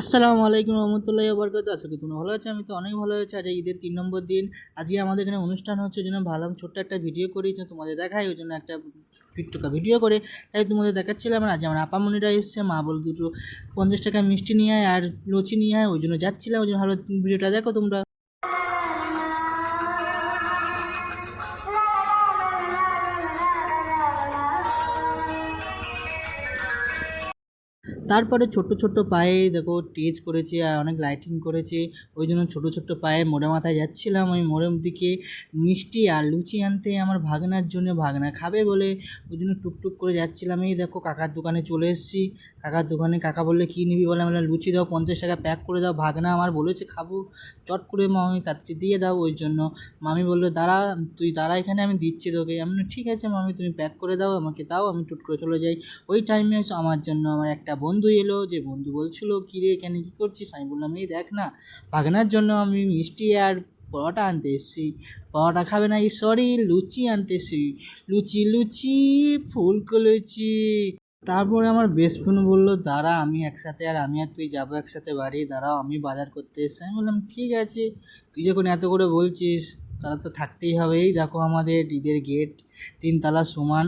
আসসালামু আলাইকুম রহমতুল্লাহ বরকত আশা কি তোমরা ভালো আছো, আমি তো অনেক ভালো আছি। আজ ঈদের তিন নম্বর দিন। আজকে আমাদের এখানে অনুষ্ঠান হচ্ছে, ওই জন্য ভালো ছোট্ট একটা ভিডিও করি তোমাদের দেখাই, ওই জন্য একটা ফিটটুকা ভিডিও করে। তাই তোমাদের দেখাচ্ছিলাম আজ আমার আপামনিরা এসছে, মা বল দুটো পঞ্চাশ টাকা মিষ্টি নিয়ে আয় আর লুচি নিয়ে আয়, ওই জন্য যাচ্ছিলাম, ওই জন্য ভালো ভিডিওটা দেখো তোমরা। তারপরে ছোট্ট ছোট্ট পায়ে দেখো টেজ করেছে আর অনেক লাইটিং করেছে। ওই জন্য ছোটো ছোট্ট পায়ে মোড়ে মাথায় যাচ্ছিলাম। ওই মোড়ের দিকে মিষ্টি আর লুচি আনতে আমার ভাগনার জন্য ভাগনা খাবে বলে ওই জন্য টুকটুক করে যাচ্ছিলাম। এই দেখো কাকার দোকানে চলে এসেছি। কাকার দোকানে কাকা বললে, কী নিবি? বলে আমরা লুচি দাও, পঞ্চাশ টাকা প্যাক করে দাও। ভাগনা আমার বলেছে, খাব। চট করে মামি তাড়াতাড়ি দিয়ে দাও। ওই জন্য মামি বলল, দাঁড়া, তুই দাঁড়া এখানে, আমি দিচ্ছি তোকে। আমি ঠিক আছে মামি, তুমি প্যাক করে দাও, আমাকে দাও, আমি টুট করে চলে যাই। ওই টাইমে আমার জন্য আমার একটা বন্ধু এলো, যে বন্ধু বলছিল কী রে এখানে কী করছিস? আমি বললাম, এই দেখ না ভাগনার জন্য আমি মিষ্টি আর পরোটা আনতে এসেছি। পরোটা খাবে না সরি, লুচি আনতে এসেছি। লুচি লুচি, ফুলকো লুচি। তারপরে আমার বেস্ট ফ্রেন্ড বলল, দাঁড়া, আমি একসাথে আর আমি আর তুই যাব একসাথে বাড়ি, দাঁড়াও, আমি বাজার করতে এসেছি। আমি বললাম, ঠিক আছে, তুই যখন এত করে বলছিস তারা তো থাকতেই হবে। এই দেখো আমাদের ঈদের গেট তিনতলা সমান।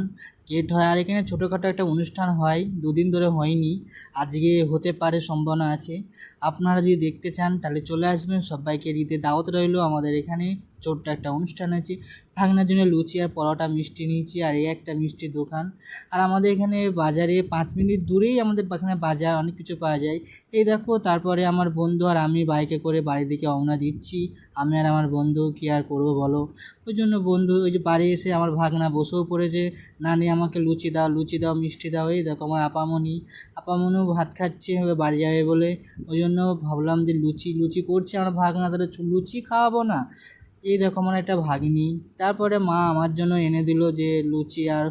গেট হয়। আর এখানে ছোটোখাটো একটা অনুষ্ঠান হয়, দুদিন ধরে হয়নি, আজকে হতে পারে সম্ভাবনা আছে। আপনারা যদি দেখতে চান, তাহলে চলে আসবেন। সবাইকে ঈদের দাওয়াত রইল। আমাদের এখানে ছোট্ট একটা অনুষ্ঠান আছে। ভাগনার জন্য লুচি আর পরোটা মিষ্টি নিয়েছি, আর এই একটা মিষ্টির দোকান। আর আমাদের এখানে বাজারে পাঁচ মিনিট দূরেই আমাদের এখানে বাজার, অনেক কিছু পাওয়া যায়। এই দেখো, তারপরে আমার বন্ধু আর আমি বাইকে করে বাড়ির দিকে রওনা দিচ্ছি। আমি আর আমার বন্ধু কী আর করব বলো? ওই জন্য বন্ধু, ওই যে বাড়ি এসে আমার ভাগনা বসেও পড়েছে। না নানি আমাকে লুচি দাও লুচি দাও, মিষ্টি দাও। এই দেখো আমার আপামনি। আপামনিও ভাত খাচ্ছে বাড়ি যাবে বলে। ওই জন্য ভাবলাম যে লুচি লুচি করছে আমার ভাগ না তাহলে লুচি খাওয়াবো না। এই দেখো আমার একটা ভাগিনি। তারপরে মা আমার জন্য এনে দিল যে লুচি আর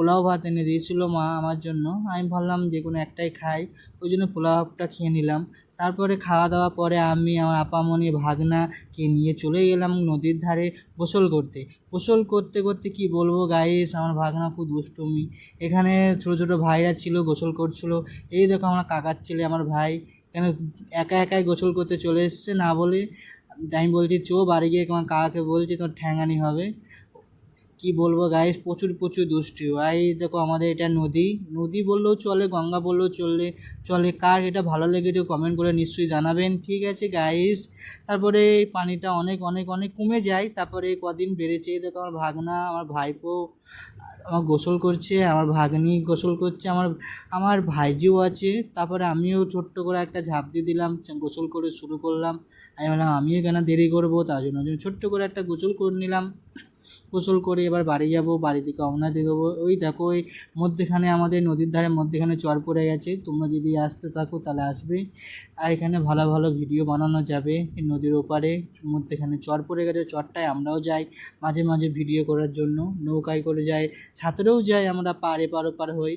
পোলাও ভাত এনে দিয়েছিল মা আমার জন্য। আমি ভাবলাম যে কোনো একটাই খাই। ওই জন্য পোলাও ভাতটা খেয়ে নিলাম। তারপরে খাওয়া দাওয়া পরে আমি আমার আপামনি ভাগনাকে নিয়ে চলে গেলাম নদীর ধারে গোসল করতে। গোসল করতে করতে কি বলব গাইস আমার ভাগনা খুব দুষ্টুমি। এখানে ছোটো ছোটো ভাইরা ছিল, গোসল করছিল। এই দেখো আমার কাকার ছেলে, আমার ভাই। কেন একা একাই গোসল করতে চলে এসছে না বলে? আমি বলছি, চো বাড়ি গিয়ে তোমার কাকাকে বলছি, তোর ঠ্যাঙানি হবে। কি বলব গাইস প্রচুর প্রচুর দুষ্টু। এই দেখো আমাদের এটা নদী। নদী বললেও চলে, গঙ্গা বললেও চললে চলে। কার এটা ভালো লেগেছে কমেন্ট করে নিশ্চয়ই জানাবেন, ঠিক আছে গাইস তারপরে পানিটা অনেক অনেক অনেক কমে যায়। তারপরে কদিন বেড়েছে। দেখো আমার ভাগনা, আমার ভাইপো, আমার গোসল করছে, আমার ভাগ্নি গোসল করছে, আমার আমার ভাইজিও আছে। তারপরে আমিও ছোট্ট করে একটা ঝাঁপ দিয়ে দিলাম, গোসল করে শুরু করলাম। আমি বললাম, আমিও কেন দেরি করব? তার জন্য, ছোট্ট করে একটা গোসল করে নিলাম। গোসল করে এবার বাড়ি যাব বাড়ি থেকে দিয়ে দেবো ওই দেখো, ওই মধ্যেখানে আমাদের নদীর ধারে মধ্যেখানে চর পড়ে গেছে। তোমরা যদি আসতে থাকো তাহলে আসবে। আর এখানে ভালো ভালো ভিডিও বানানো যাবে নদীর ওপারে। মধ্যেখানে চর পড়ে গেছে, চরটায় আমরাও যাই মাঝে মাঝে ভিডিও করার জন্য। নৌকায় করে যাই ছাত্রেও যাই আমরা পারে পার ওপার হই।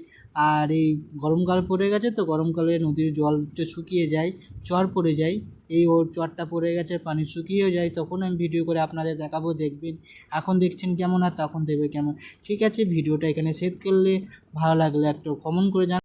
আর এই গরমকাল পড়ে গেছে তো গরমকালে নদীর জল শুকিয়ে যায়, চর পড়ে যায়। এই ওর চটটা পড়ে গেছে, পানি শুকিয়েও যায়, তখন আমি ভিডিও করে আপনাদের দেখাবো, দেখবেন। এখন দেখছেন কেমন আর তখন দেবে কেমন। ঠিক আছে, ভিডিওটা এখানে সেট করলে ভালো লাগলে একটু কমন করে জান